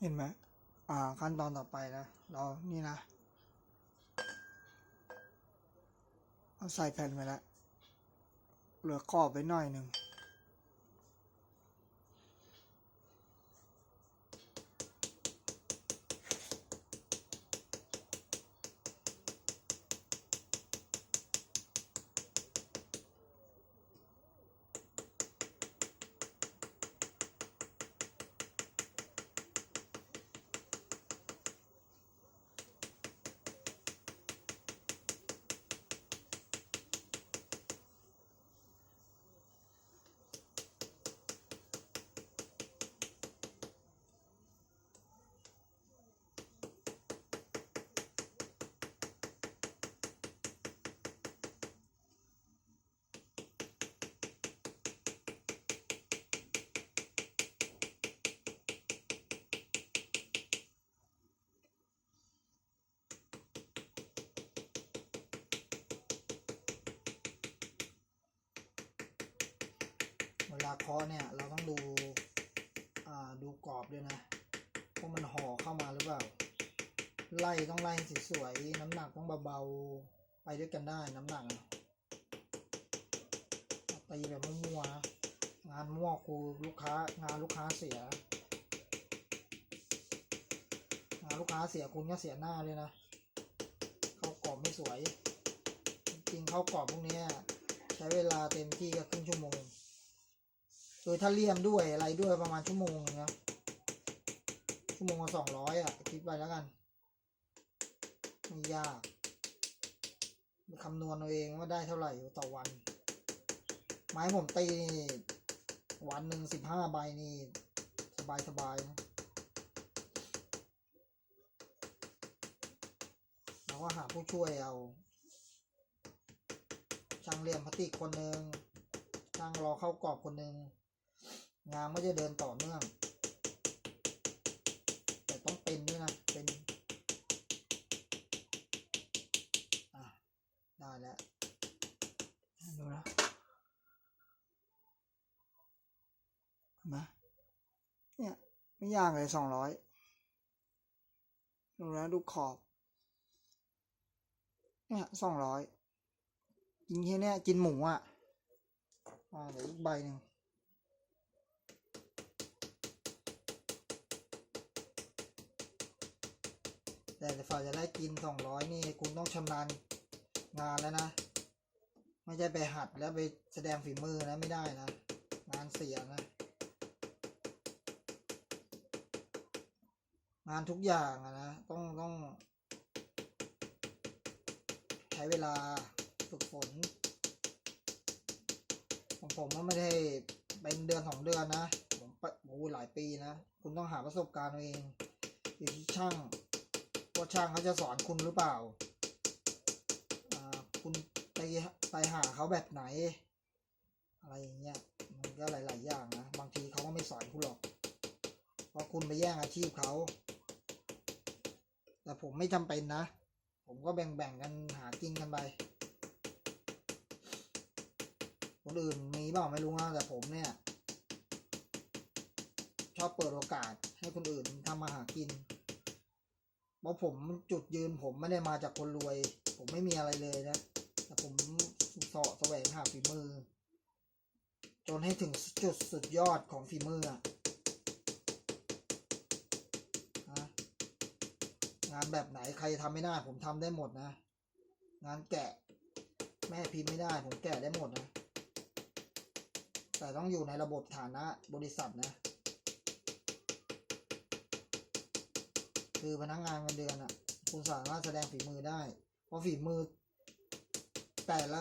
เห็นไหมอ่าขั้นตอนต่อไปนะ เรานี่นะ เอาใส่แผ่นไปแล้ว เหลือขอบไปหน่อยหนึ่ง เวลาเคาะเนี่ยเราต้องดูดูกรอบด้วยนะว่ามันห่อเข้ามาหรือเปล่า ไล่ต้องไล่สวยๆน้ำหนักต้องเบาๆไปด้วยกันได้น้ำหนักตีแบบมั่วๆงานมั่วครูลูกค้างานลูกค้าเสีย งานลูกค้าเสียคุณก็เสียหน้าเลยนะเข้ากรอบไม่สวย จริงเข้ากรอบพวกนี้ใช้เวลาเต็มที่ก็ครึ่งชั่วโมง โดยถ้าเลี่ยมด้วยอะไรด้วยประมาณชั่วโมงนึงนะชั่วโมงละสองร้อยอะ คิดไปแล้วกันไม่ยากคำนวณเอาเองว่าได้เท่าไหร่ต่อวัน ไม้ผมตีนี่วันหนึ่งสิบห้าใบนี่ สบายสบายนะเราก็หาผู้ช่วยเอา ช่างเลี่ยมพลาสติกคนหนึ่งช่างรอเข้ากรอบคนหนึ่ง งานไม่จะเดินต่อเนื่อง แต่ต้องเป็นด้วยนะ เป็นอะได้แล้วดูนะเห็นไหมเนี่ยไม่ยากเลยสองร้อยดูนะดูขอบเนี่ยสองร้อยกินแค่เนี้ยกินหมูอะอ่าเดี๋ยวอีกใบหนึ่ง แต่ฝ่าจะได้กินสองร้อยนี่คุณต้องชำนาญงานแล้วนะ ไม่ใช่ไปหัดแล้วไปแสดงฝีมือนะไม่ได้นะ งานเสียนะ งานทุกอย่างนะต้องต้อง ใช้เวลาฝึกฝนของผมก็ไม่ได้เป็นเดือนสองเดือนนะ ผมปโอ้หลายปีนะ คุณต้องหาประสบการณ์เองอยู่ที่ช่าง ว่าช่างเขาจะสอนคุณหรือเปล่า คุณไปไปหาเขาแบบไหน อะไรอย่างเงี้ย มันก็หลาย ๆ อย่างนะ บางทีเขาก็ไม่สอนคุณหรอก เพราะคุณไปแย่งอาชีพเขา แต่ผมไม่จำเป็นนะ ผมก็แบ่ง ๆ กันหากินกันไป คนอื่นมีเปล่าไม่รู้นะ แต่ผมเนี่ย ชอบเปิดโอกาสให้คนอื่นทำมาหากิน ราะผมจุดยืนผมไม่ได้มาจากคนรวย ผมไม่มีอะไรเลยนะ แต่ผมเสาะแสวงหาฝีมือ จนให้ถึงจุดสุดยอดของฝีมืออะงานแบบไหนใครทำไม่ได้ ผมทำได้หมดนะ งานแกะ แม่พิมพ์ไม่ได้ ผมแกะได้หมดนะ แต่ต้องอยู่ในระบบฐานะบริษัทนะ คือพนักงานเงินเดือนอะ คุณสามารถแสดงฝีมือได้ เพราะฝีมือ แต่ละ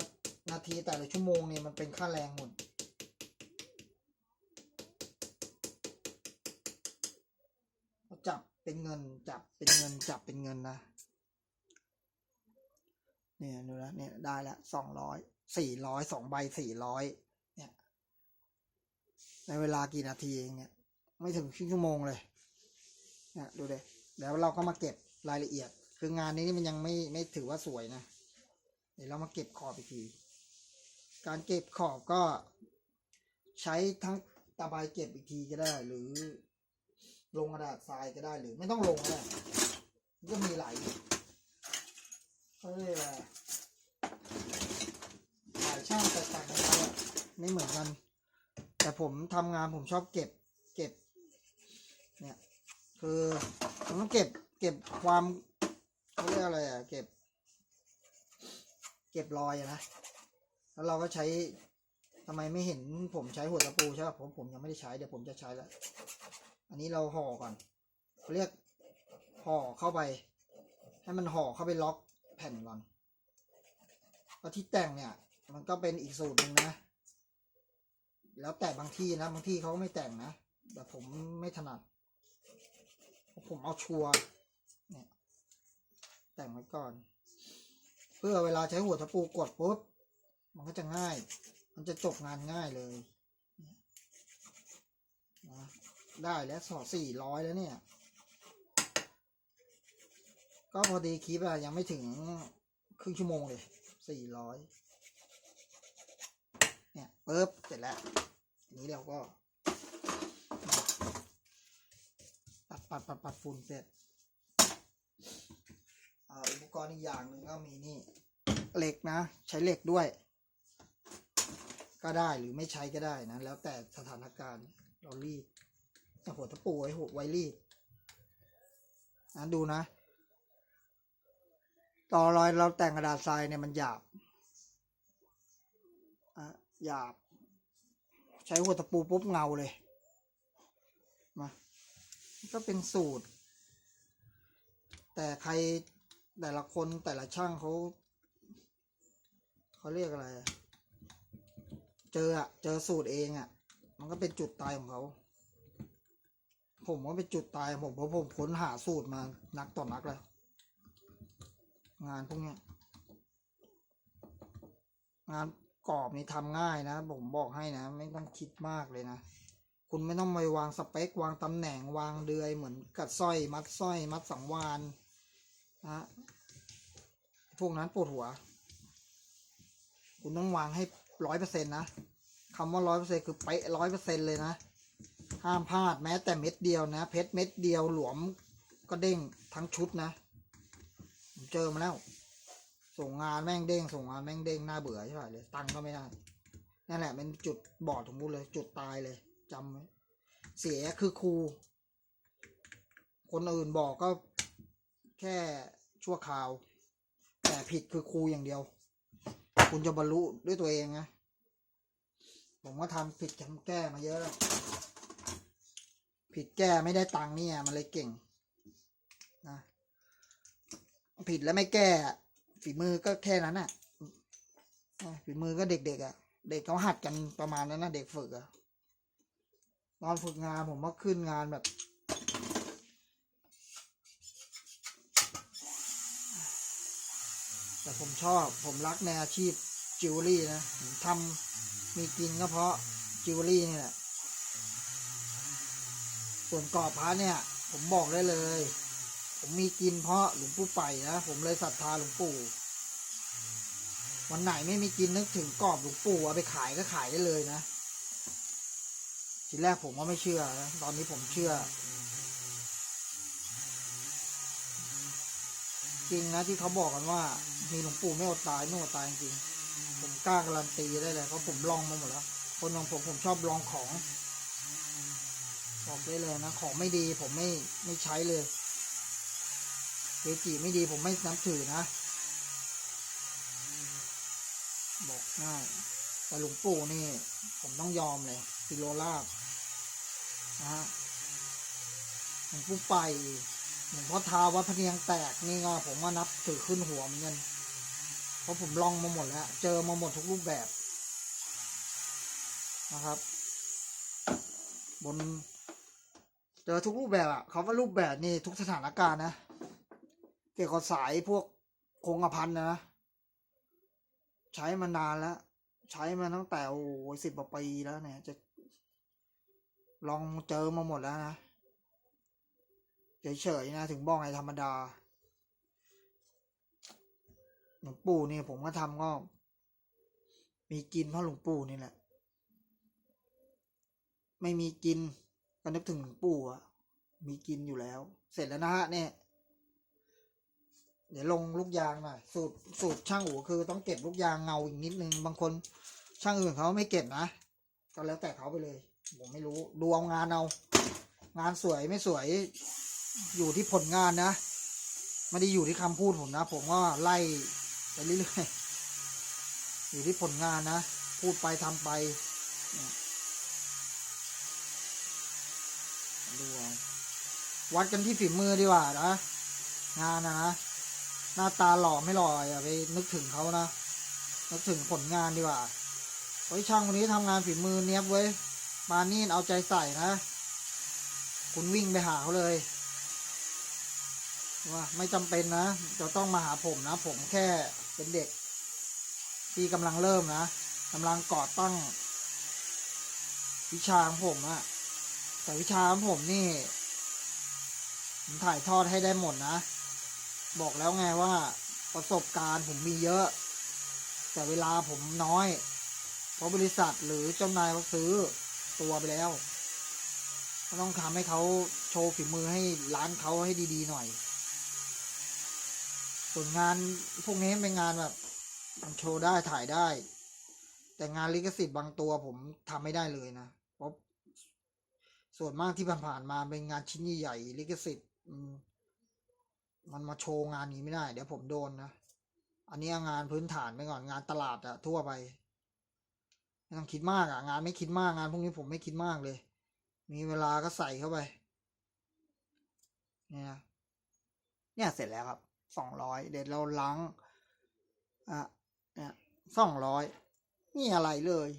นาทีแต่ละชั่วโมงเนี่ยมันเป็นค่าแรงหมดจับเป็นเงินจับเป็นเงินจับเป็นเงินนะเนี่ยดูนะเนี่ยได้ละสองร้อยสี่ร้อยสองใบสี่ร้อยเนี่ย ในเวลากี่นาทีเองเนี่ย ไม่ถึงครึ่งชั่วโมงเลยเนี่ยดูเลย แล้วเราก็มาเก็บรายละเอียด คืองานนี้นี่มันยังไม่ไม่ถือว่าสวยนะ เดี๋ยวเรามาเก็บขอบอีกที การเก็บขอบก็ใช้ทั้งตะไบเก็บอีกทีก็ได้ หรือลงกระดาษทรายก็ได้หรือไม่ต้องลงก็ได้ก็มีหลายเขาเรียกอะไรหลายช่างแตกต่างกันไปไม่เหมือนกัน แต่ผมทำงานผมชอบเก็บเก็บ เนี่ย คือ ผมต้องเก็บ เก็บความเขาเรียกอะไรอะ เก็บ เก็บรอยนะ แล้วเราก็ใช้ทำไมไม่เห็นผมใช้หัวตะปูใช่ป่ะผมผมยังไม่ได้ใช้เดี๋ยวผมจะใช้แล้ว อันนี้เราห่อก่อนเขาเรียกห่อเข้าไป ให้มันห่อเข้าไปล็อกแผ่นก่อนแล้วที่แต่งเนี่ย มันก็เป็นอีกสูตรหนึ่งนะ แล้วแต่บางที่นะบางที่เขาก็ไม่แต่งนะแต่ผมไม่ถนัด ผมเอาชัวร์เนี่ยแต่งไว้ก่อน เพื่อเวลาใช้หัวตะปูกดปุ๊บมันก็จะง่าย มันจะจบงานง่ายเลยนะได้แล้วสอสี่ร้อยแล้วเนี่ย ก็พอดีคลิปอะยังไม่ถึงครึ่งชั่วโมงเลยสี่ร้อยเนี่ยปุ๊บเสร็จแล้วนี้เราก็ ปัดปัดปัดฝุ่นเสร็จอุปกรณ์อีกอย่างหนึ่งก็มีนี่เหล็กนะ ใช้เหล็กด้วย ก็ได้หรือไม่ใช้ก็ได้นะ แล้วแต่สถานการณ์เรารีดแต่หัวตะปูไว้หัวไว้รีดนะดูนะ ต่อรอยเราแต่งกระดาษทรายเนี่ยมันหยาบอะหยาบ ใช้หัวตะปูปุ๊บเงาเลย มา ก็เป็นสูตร แต่ใครแต่ละคนแต่ละช่างเขาเขาเรียกอะไร เจออะเจอสูตรเองอะมันก็เป็นจุดตายของเขาผมก็เป็นจุดตายผมเพราะผมค้นหาสูตรมานักต่อนักเลยงานพวกนี้งานกรอบนี่ทำง่ายนะ ผมบอกให้นะ ไม่ต้องคิดมากเลยนะ คุณไม่ต้องไปวางสเปควางตำแหน่งวางเดือยเหมือนกัดสร้อยมัดสร้อยมัดสังวานนะพวกนั้นปวดหัว คุณต้องวางให้ร้อยเปอร์เซ็นต์นะคำว่าร้อยเปอร์เซ็นต์คือเป๊ะร้อยเปอร์เซ็นต์เลยนะ ห้ามพลาดแม้แต่เม็ดเดียวนะ เพชรเม็ดเดียวหลวมก็เด้งทั้งชุดนะผมเจอมาแล้ว ส่งงานแม่งเด้ง ส่งงานแม่งเด้งน่าเบื่อใช่ไหมเลย ตังก็ไม่ได้ นั่นแหละเป็นจุดบอดของกูเลย จุดตายเลย จำไว้เสียคือครู คนอื่นบอกก็แค่ชั่วคราว แต่ผิดคือครูอย่างเดียว คุณจะบรรลุด้วยตัวเองนะผมก็ทำผิดทำแก้มาเยอะแล้วผิดแก้ไม่ได้ตังค์เนี่ยมันเลยเก่งนะผิดแล้วไม่แก้ ฝีมือก็แค่นั้นน่ะอะฝีมือก็เด็กๆอะ เด็กเขาหัดกันประมาณนั้นนะเด็กฝึกอะ ตอนฝึกงานผมก็ขึ้นงานแบบ แต่ผมชอบผมรักในอาชีพจิวเวลรี่นะผมทำมีกินก็เพราะจิวเวลรี่นี่แหละส่วนกรอบพระเนี่ย ผมบอกได้เลย ผมมีกินเพราะหลวงปู่ไปนะผมเลยศรัทธาหลวงปู่วันไหนไม่มีกินนึกถึงกรอบหลวงปู่เอาไปขายก็ขายได้เลยนะ ทีแรกผมก็ไม่เชื่อนะตอนนี้ผมเชื่อ จริงนะที่เขาบอกกันว่า มีหลวงปู่ไม่อดตายไม่อดตายจริงผมกล้าการันตีได้เลยเพราะผมลองมาหมดแล้ว คนของผมผมชอบลองของบอกได้เลยนะของไม่ดีผมไม่ไม่ใช้เลยเกจิไม่ดีผมไม่นับถือนะ บอกง่ายแต่หลวงปู่นี่ ผมต้องยอมเลยฟิโลลาบ นะฮะหลวงปู่ไปหลวงพ่อทาวัดพะเนียงแตกนี่ก็ผมว่านับถือขึ้นหัวเหมือนกันเพราะผมลองมาหมดแล้ว เจอมาหมดทุกรูปแบบนะครับ บน เจอทุกรูปแบบอะเขาว่ารูปแบบนี่ทุกสถานการณ์นะ เกี่ยวกับสายพวกคงกระพันนะ ใช้มานานแล้ว ใช้มาตั้งแต่โอ้สิบกว่าปีแล้วเนี่ยจะ ลองเจอมาหมดแล้วนะ เฉยๆนะ ถึงบอกไงธรรมดาหลวงปู่นี่ผมก็ทำก็ มีกินเพราะหลวงปู่นี่แหละ ไม่มีกินก็นึกถึงหลวงปู่อะมีกินอยู่แล้ว เสร็จแล้วนะฮะเนี่ยเดี๋ยวลงลูกยางหน่อยสูตรสูตรช่างอู๋คือต้องเก็บลูกยางเงาอีกนิดนึง บางคนช่างอื่นเขาไม่เก็บนะ ก็แล้วแต่เขาไปเลย ผมไม่รู้ดูเอางานเอา งานสวยไม่สวย อยู่ที่ผลงานนะ ไม่ได้อยู่ที่คำพูดผมนะ ผมก็ไล่ไปเรื่อยๆอยู่ที่ผลงานนะ พูดไปทำไปดูเอาวัดกันที่ฝีมือดีกว่านะงานนะหน้าตาหล่อไม่หล่ออย่าไปนึกถึงเขานะนึกถึงผลงานดีกว่าเฮ้ช่างคนนี้ทำงานฝีมือเนี้ยบเว้ย ปานี่เอาใจใส่นะ คุณวิ่งไปหาเขาเลย ว่าไม่จำเป็นนะ จะต้องมาหาผมนะ ผมแค่เป็นเด็ก ที่กำลังเริ่มนะกำลังก่อตั้ง วิชาของผมอะแต่วิชาของผมนี่ผมถ่ายทอดให้ได้หมดนะ บอกแล้วไงว่าประสบการณ์ผมมีเยอะ แต่เวลาผมน้อย เพราะบริษัทหรือเจ้านายเขาซื้อ ตัวไปแล้วก็ต้องทำให้เขาโชว์ฝีมือให้ร้านเขาให้ดีๆหน่อย ส่วนงานพวกนี้เป็นงานแบบมันโชว์ได้ถ่ายได้ แต่งานลิขสิทธิ์บางตัวผมทำไม่ได้เลยนะเพราะส่วนมากที่ผ่านๆมาเป็นงานชิ้นใหญ่ๆลิขสิทธิ์มันมาโชว์งานนี้ไม่ได้ เดี๋ยวผมโดนนะ อันนี้งานพื้นฐานไปก่อนงานตลาดอะทั่วไป ไม่ต้องคิดมากอะงานไม่คิดมากงานพวกนี้ผมไม่คิดมากเลย มีเวลาก็ใส่เข้าไป เนี่ยเนี่ยเสร็จแล้วครับสองร้อยเดี๋ยวเราล้างอะเนี่ยสองร้อยนี่อะไรเลย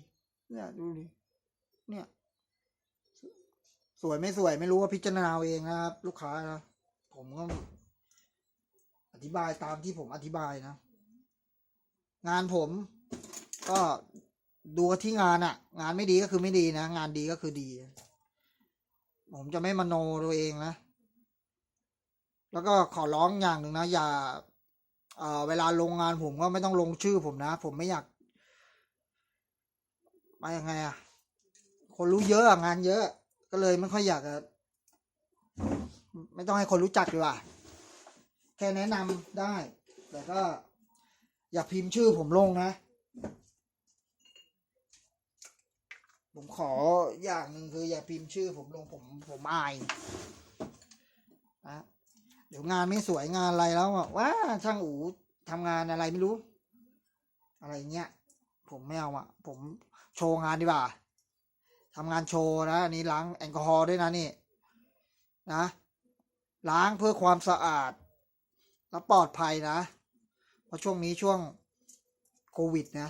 เนี่ยดูดิเนี่ยสวยไม่สวยไม่รู้ว่าพิจารณาเองนะครับ ลูกค้านะผมก็อธิบายตามที่ผมอธิบายนะ งานผมก็ ดูที่งานอะงานไม่ดีก็คือไม่ดีนะ งานดีก็คือดี ผมจะไม่มโนตัวเองนะ แล้วก็ขอร้องอย่างหนึ่งนะ อย่าเอ่อเวลาลงงานผมก็ไม่ต้องลงชื่อผมนะ ผมไม่อยากมายังไงอะคนรู้เยอะงานเยอะ ก็เลยไม่ค่อยอยากจะไม่ต้องให้คนรู้จักดีกว่า แค่แนะนำได้ แต่ก็อย่าพิมพ์ชื่อผมลงนะ ผมขออย่างหนึ่งคืออย่าพิมพ์ชื่อผมลงผมผมอายนะเดี๋ยวงานไม่สวยงานอะไรแล้วอะว้าช่างอูทำงานอะไรไม่รู้ อะไรเงี้ย ผมไม่เอาอะผมโชว์งานดีกว่าทำงานโชว์นะอันนี้ล้างแอลกอฮอล์ด้วยนะนี่นะล้างเพื่อความสะอาด และปลอดภัยนะ เพราะช่วงนี้ช่วงโควิดนะ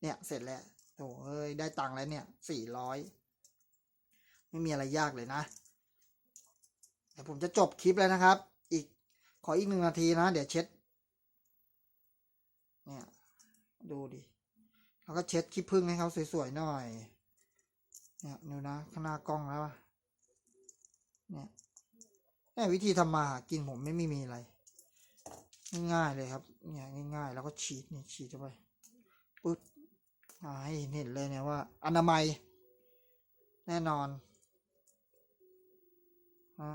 เนี่ยเสร็จแล้ว โอ้เอ้ย ได้ตังค์แล้วเนี่ยสี่ร้อยไม่มีอะไรยากเลยนะเดี๋ยวผมจะจบคลิปแล้วนะครับ อีกขออีกหนึ่งนาทีนะ เดี๋ยวเช็ด เนี่ย ดูดิแล้วก็เช็ดขี้ผึ้งให้เขาสวยๆหน่อย เนี่ยดูนะข้างหน้ากล้องแล้วอะเนี่ยนี่วิธีทำมาหากินผมไม่ม่มีอะไร ง่ายๆเลยครับ เนี่ยง่ายๆ แล้วก็ฉีดนี่ฉีดเข้าไปปึ๊ดอ่าให้ เห็นเลยเนี่ยว่า อนามัย แน่นอนฮะ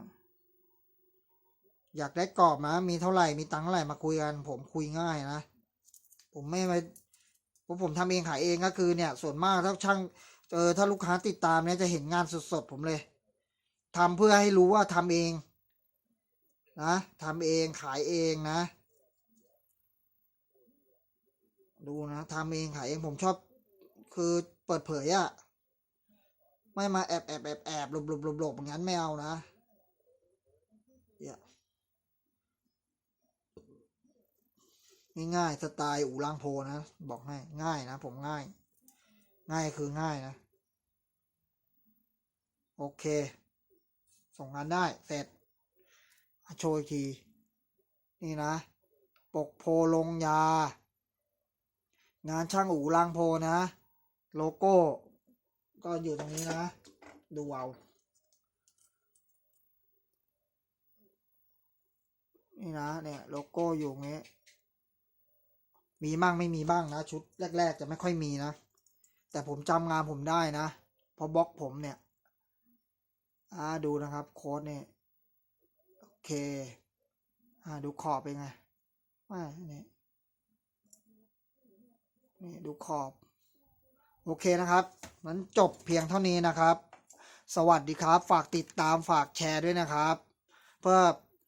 อยากได้กรอบนะ มีเท่าไหร่ มีตังค์เท่าไหร่มาคุยกัน ผมคุยง่ายนะ ผมไม่ไปผมผมทำเองขายเองก็คือเนี่ย ส่วนมากถ้าช่างเออถ้าลูกค้าติดตามเนี่ยจะเห็นงานสดๆผมเลยทำเพื่อให้รู้ว่าทำเอง นะทำเองขายเองนะ ดูนะทำเองขายเองผมชอบ คือเปิดเผยอะไม่มาแอบแอบแอบแอบหลบหลบหลบหลบอย่างนั้นไม่เอานะเนี่ยง่ายๆสไตล์อู่ลางโพนะ บอกให้ง่ายนะ ผมง่าย ง่ายคือง่ายนะ โอเค ส่งงานได้ เสร็จ โชว์อีกที นี่นะ ปกโพลงยา งานช่างอู่ลางโพนะ โลโก้ ก็อยู่ตรงนี้นะ ดูเอานี่นะเนี่ยโลโก้อยู่ตรงนี้ มีบ้างไม่มีบ้างนะ ชุดแรก ๆ จะไม่ค่อยมีนะ แต่ผมจำงานผมได้นะเพราะบล็อกผมเนี่ยอ่าดูนะครับ โค้ดเนี่ยโอเคอ่าดูขอบเป็นไงว่านี่นี่ดูขอบ โอเคนะครับมันจบเพียงเท่านี้นะครับ สวัสดีครับ ฝากติดตามฝากแชร์ด้วยนะครับ เพื่อ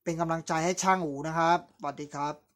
เป็นกำลังใจให้ช่างอูนะครับ สวัสดีครับ